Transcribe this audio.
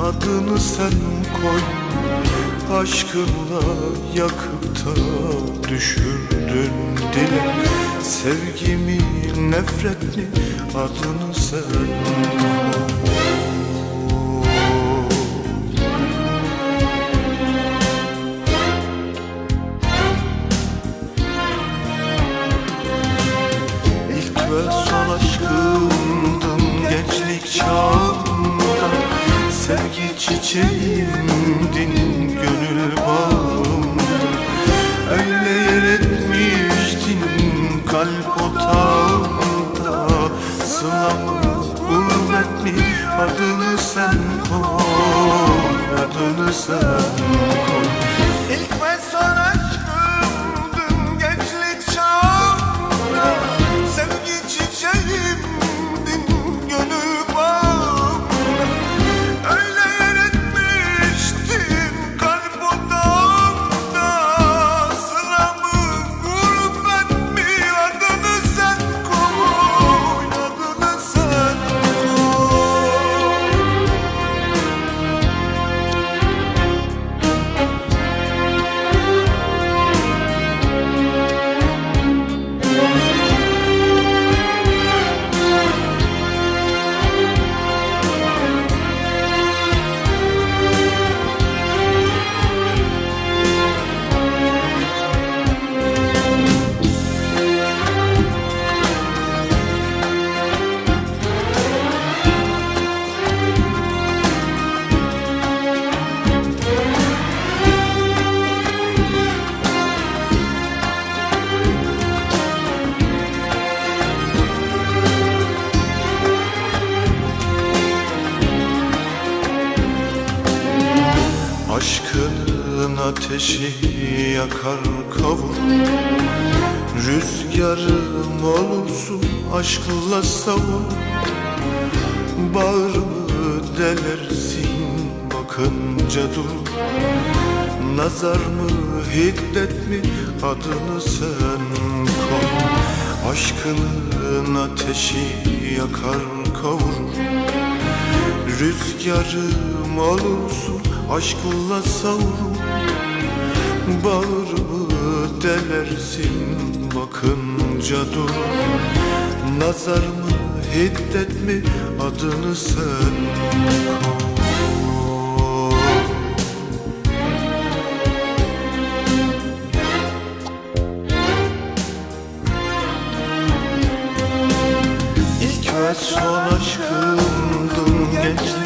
adını sen koy Aşkınla yakıp da düşürdün dile Sevgimi nefret mi adını sen koy. İlk ve son aşkımdın çiçeğimdin gönül bağımda Öyle yer etmiştin kalp otağımda. Sılam gurbet mi adını sen koy Adını sen ateşi yakar kavur Rüzgarım olursun aşkla savur Bağrımı delersin bakınca dur. Nazar mı hiddet mi? Adını sen koy. Aşkının ateşi yakar kavurur Rüzgarım olursun aşkla savrul Bağrımı delersin bakınca dur. Nazar mı hiddet mi adını sen İlk ve son aşkımdın gençlik